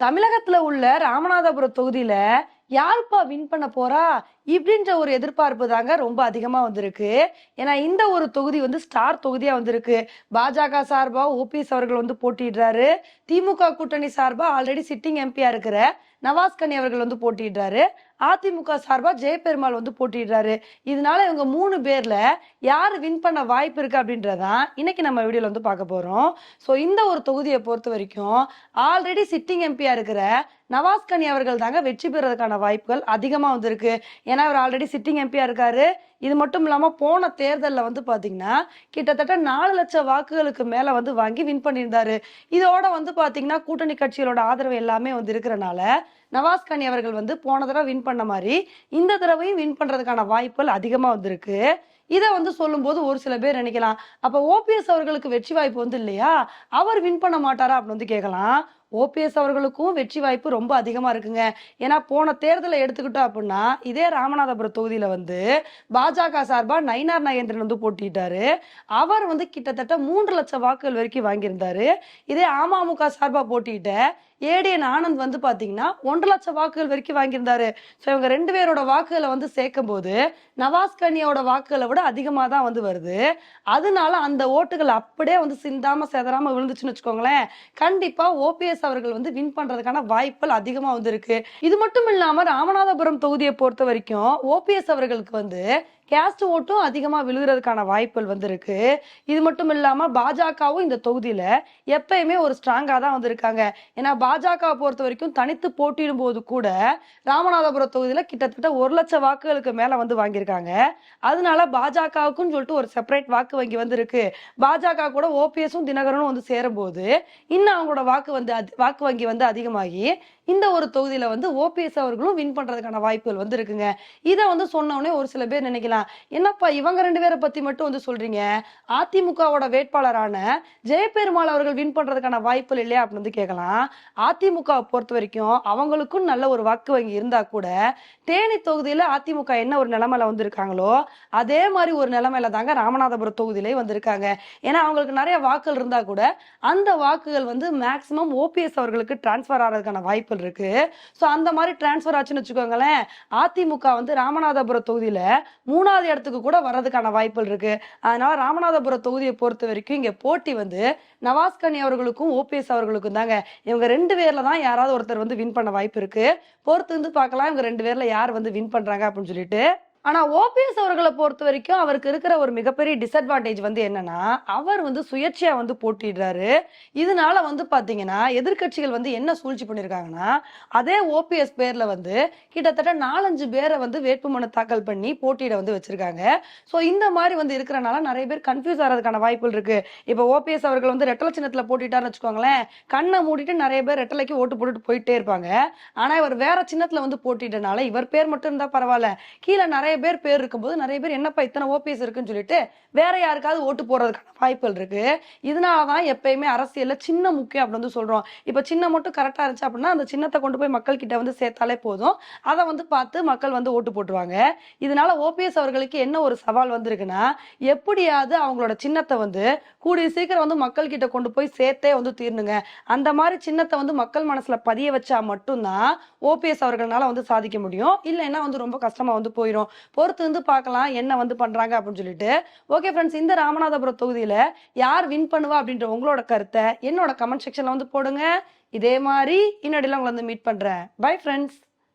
தமிழகத்துல உள்ள ராமநாதபுரம் தொகுதியில யாருப்பா வின் பண்ண போறா? இப்படின்ற ஒரு எதிர்பார்ப்பு தாங்க ரொம்ப அதிகமா வந்திருக்கு. ஏன்னா இந்த ஒரு தொகுதி வந்து ஸ்டார் தொகுதியா வந்திருக்கு. பாஜக சார்பா ஓபிஎஸ் அவர்கள் வந்து போட்டிடுறாரு திமுக கூட்டணி சார்பா ஆல்ரெடி சிட்டிங் எம்பியா இருக்கிற நவாஸ் கனி அவர்கள் வந்து போட்டிடுறாரு அதிமுக சார்பா ஜெயபெருமாள் வந்து போட்டிடுறாரு இதனால இவங்க மூணு பேர்ல யார் வின் பண்ண வாய்ப்பு இருக்கு அப்படின்றதான் இன்னைக்கு நம்ம வீடியோல வந்து பார்க்க போறோம். ஸோ இந்த ஒரு தொகுதியை பொறுத்த வரைக்கும் ஆல்ரெடி சிட்டிங் எம்பியா இருக்கிற நவாஸ் கனி அவர்கள் தாங்க வெற்றி பெறதுக்கான வாய்ப்புகள் அதிகமா வந்திருக்கு. ஏன்னா அவர் ஆல்ரெடி சிட்டிங் எம்பியாக இருக்காரு. இது மட்டும் இல்லாமல் போன தேர்தலில் வந்து பார்த்தீங்கன்னா கிட்டத்தட்ட நாலு லட்சம் வாக்குகளுக்கு மேலே வந்து வாங்கி வின் பண்ணியிருந்தாரு. இதோட வந்து பார்த்தீங்கன்னா கூட்டணி கட்சிகளோட ஆதரவு எல்லாமே வந்து இருக்கிறனால நவாஸ் கனி அவர்கள் வந்து போன தடவை வின் பண்ண மாதிரி இந்த தடவையும் வின் பண்ணுறதுக்கான வாய்ப்புகள் அதிகமாக வந்திருக்கு. இதை வந்து சொல்லும்போது ஒரு சில பேர் நினைக்கலாம் அப்போ ஓபிஎஸ் அவர்களுக்கு வெற்றி வாய்ப்பு வந்து இல்லையா? அவர் வின் பண்ண மாட்டாரா அப்படின்னு வந்து கேட்கலாம். ஓபிஎஸ் அவர்களுக்கும் வெற்றி வாய்ப்பு ரொம்ப அதிகமா இருக்குங்க. ஏன்னா போன தேர்தலை எடுத்துக்கிட்டோம் அப்படின்னா இதே ராமநாதபுரம் தொகுதியில வந்து பாஜக சார்பா நயினார் நாகேந்திரன் வந்து போட்டிட்டாரு அவர் வந்து கிட்டத்தட்ட மூன்று லட்சம் வாக்குகள் வரைக்கும் வாங்கியிருந்தாரு. இதே அமமுக சார்பா போட்டிட்ட ஏடிஎன் ஆனந்த் வந்து பாத்தீங்கன்னா ஒன்றரை லட்சம் வாக்குகள் வரைக்கும் வாங்கியிருந்தாரு. ஸோ இவங்க ரெண்டு பேரோட வாக்குகளை வந்து சேர்க்கும் போது நவாஸ் வாக்குகளை விட அதிகமாக தான் வந்து வருது. அதனால அந்த ஓட்டுகள் அப்படியே வந்து சிந்தாம செதறாம விழுந்துச்சுன்னு வச்சுக்கோங்களேன். கண்டிப்பா ஓபிஎஸ் அவர்கள் வந்து வின் பண்றதுக்கான வாய்ப்புகள் அதிகமாக வந்து இருக்கு. இது மட்டும் இல்லாம ராமநாதபுரம் தொகுதியை பொறுத்த வரைக்கும் ஓபிஎஸ் அவர்களுக்கு வந்து கேஸ்ட் ஓட்டும் அதிகமாக விழுகிறதுக்கான வாய்ப்புகள் வந்திருக்கு. இது மட்டும் இல்லாமல் பாஜகவும் இந்த தொகுதியில் எப்பயுமே ஒரு ஸ்ட்ராங்காக தான் வந்திருக்காங்க. ஏன்னா பாஜக பொறுத்த வரைக்கும் தனித்து போட்டியிடும் போது கூட ராமநாதபுரம் தொகுதியில் கிட்டத்தட்ட ஒரு லட்சம் வாக்குகளுக்கு மேலே வந்து வாங்கியிருக்காங்க. அதனால பாஜகவுக்குன்னு சொல்லிட்டு ஒரு செப்பரேட் வாக்கு வங்கி வந்திருக்கு. பாஜக கூட ஓபிஎஸும் தினகரனும் வந்து சேரும்போது இன்னும் அவங்களோட வாக்கு வந்து அதி- வாக்கு வங்கி வந்து அதிகமாகி இந்த ஒரு தொகுதியில் வந்து ஓபிஎஸ் அவர்களும் வின் பண்ணுறதுக்கான வாய்ப்புகள் வந்து இருக்குங்க இதை வந்து சொன்னோடனே ஒரு சில பேர் நினைக்கலாம் என்னப்பா இவங்க ரெண்டு பேரை பத்தி மட்டும் வந்து சொல்றீங்க? அதிமுகவோட வேட்பாளரான ஜெயபெருமாள் அவர்கள் வின் பண்றதுக்கான வாய்ப்புகள் இல்லையா அப்படின்னு வந்து கேட்கலாம். அதிமுகவை பொறுத்த வரைக்கும் அவங்களுக்கும் நல்ல ஒரு வாக்கு வங்கி இருந்தா கூட தேனி தொகுதியில அதிமுக என்ன ஒரு நிலைமையில வந்திருக்காங்களோ அதே மாதிரி ஒரு நிலைமையில தாங்க ராமநாதபுரம் தொகுதியிலே வந்திருக்காங்க. ஏன்னா அவங்களுக்கு நிறைய வாக்குகள் இருந்தா கூட அந்த வாக்குகள் வந்து மேக்சிமம் ஓபிஎஸ் அவர்களுக்கு டிரான்ஸ்ஃபர் ஆகிறதுக்கான வாய்ப்புகள் இருக்கு. ஸோ அந்த மாதிரி டிரான்ஸ்ஃபர் ஆச்சுன்னு வச்சுக்கோங்களேன். அதிமுக வந்து ராமநாதபுரம் தொகுதியில மூணு மூணாவது இடத்துக்கு கூட வர்றதுக்கான வாய்ப்புகள் இருக்கு. அதனால ராமநாதபுரம் தொகுதியை பொறுத்த வரைக்கும் இங்க போட்டி வந்து நவாஸ்கனி அவர்களுக்கும் ஓபிஎஸ் அவர்களுக்கும் தாங்க. இவங்க ரெண்டு பேர்ல தான் யாராவது ஒருத்தர் வந்து வின் பண்ண வாய்ப்பு இருக்கு. பொறுத்து வந்து பார்க்கலாம். இவங்க ரெண்டு பேர்ல யார் வந்து வின் பண்றாங்க அப்படின்னு சொல்லிட்டு ஆனால் ஓபிஎஸ் அவர்களை பொறுத்த வரைக்கும் அவருக்கு இருக்கிற ஒரு மிகப்பெரிய டிஸ்அட்வான்டேஜ் வந்து என்னன்னா அவர் வந்து சுயேட்சையாக வந்து போட்டிடுறாரு இதனால வந்து பார்த்தீங்கன்னா எதிர்க்கட்சிகள் வந்து என்ன சூழ்ச்சி பண்ணியிருக்காங்கன்னா அதே ஓபிஎஸ் பேரில் வந்து கிட்டத்தட்ட நாலஞ்சு பேரை வந்து வேட்புமனு தாக்கல் பண்ணி போட்டியிட வந்து வச்சிருக்காங்க. ஸோ இந்த மாதிரி வந்து இருக்கிறனால நிறைய பேர் கன்ஃபியூஸ் ஆகிறதுக்கான வாய்ப்புகள் இருக்கு. இப்போ ஓபிஎஸ் அவர்கள் வந்து ரெட்டலை சின்னத்தில் போட்டிட்டாருன்னு வச்சுக்கோங்களேன் கண்ணை மூடிட்டு நிறைய பேர் ரெட்டலைக்கு ஓட்டு போட்டுட்டு போயிட்டே இருப்பாங்க. ஆனால் இவர் வேற சின்னத்தில் வந்து போட்டிட்டனால இவர் பேர் மட்டும் இருந்தால் பரவாயில்ல. கீழே நிறைய நிறைய பேர் பேர் இருக்கும்போது நிறைய பேர் என்னப்பா இத்தனை ஓபிஎஸ் இருக்குன்னு சொல்லிட்டு வேற யாருக்காவது ஓட்டு போடுறதுக்கான வாய்ப்புகள் இருக்கு. இதனாலதான் எப்பயுமே அரசியல்ல சின்ன முக்கியம் அப்படின்னு வந்து சொல்றோம். இப்ப சின்ன மட்டும் கரெக்டா இருந்துச்சு அப்படின்னா அந்த சின்னத்தை கொண்டு போய் மக்கள் கிட்ட வந்து சேர்த்தாலே போதும். அதை வந்து பார்த்து மக்கள் வந்து ஓட்டு போட்டுருவாங்க. இதனால ஓபிஎஸ் அவர்களுக்கு என்ன ஒரு சவால் வந்திருக்குன்னா எப்படியாவது அவங்களோட சின்னத்தை வந்து கூடிய சீக்கிரம் வந்து மக்கள் கிட்ட கொண்டு போய் சேர்த்தே வந்து தீரணுங்க. அந்த மாதிரி சின்னத்தை வந்து மக்கள் மனசுல பதிய வச்சா மட்டும்தான் ஓபிஎஸ் அவர்களால வந்து சாதிக்க முடியும். இல்லைன்னா வந்து ரொம்ப கஷ்டமா வந்து போயிடும் பொறுத்து வந்து பார்க்கலாம் என்ன வந்து பண்றாங்க அப்படின்னு சொல்லிட்டு. ஓகே ஃப்ரெண்ட்ஸ் இந்த ராமநாதபுரம் தொகுதியில யார் வின் பண்ணுவா அப்படின்ற உங்களோட கருத்தை என்னோட கமெண்ட் செக்ஷன்ல வந்து போடுங்க. இதே மாதிரி இன்னொடியில் உங்களை வந்து மீட் பண்றேன். Bye friends